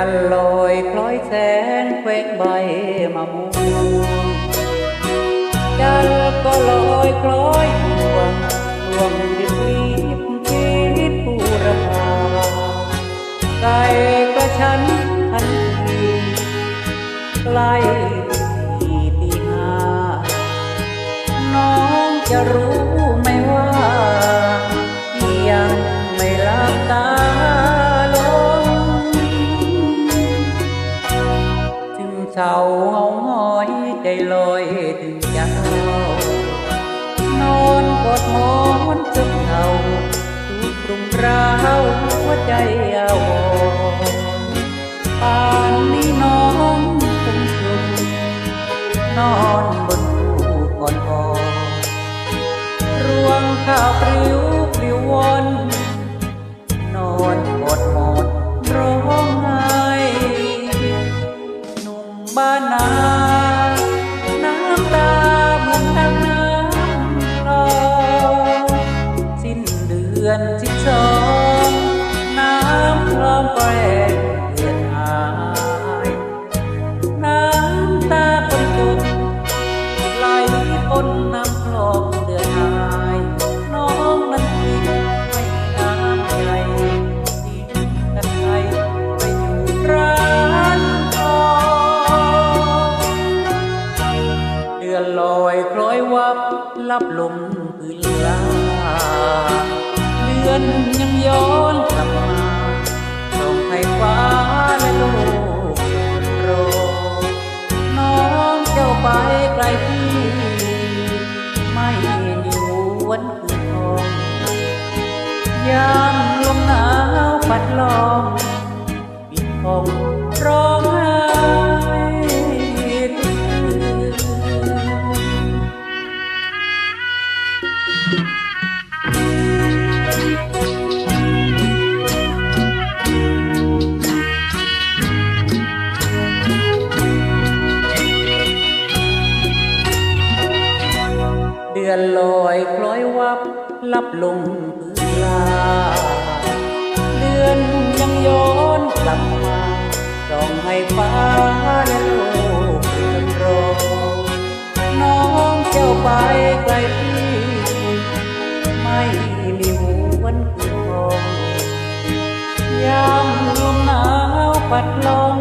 ันลอยคล้อยแสนเควงใบมะม่วงจันก็ลอยคล้อยห่วงห่วงดิบดิบผู้ระพาไก่ก็ฉันทันทีไกล้ตีตีห้าน้องจะรู้ไหม เศร้าเงาหอยใจลอยถึงเจ้านอนกอดหมอนจนเท่าทุกรุมร้าวหัวใจอาวรณ์ป่านนี้น้องคงสุขนอนบนผู้ก่อนพอรวงข้าวปลิว บ้านนาน้ำตาเหมือนทางน้ำคลอสิ้นเดือนสิบสองน้ำคลองแปรเลือนหายน้ำตาคนจนไหลปนน้ำ อนลอยคล้อยวับลับลมพื้นลาเดือนยังย้อนกลับมาส่องให้ฟ้าและโลกโรยน้องเจ้าไปไกลที่ ไม่มีหวนคืนทองยามลมหนาวปัดลองปิดห้อง อนลอยคล้อยวับลับลงพื้นลาเดือนยังย้อนกลับมาส่องให้ฟ้าและโลกเรือนรอน้องเจ้าไปไกลที่ไม่มีหวนคืนทองยามลมหนาวปัดลอง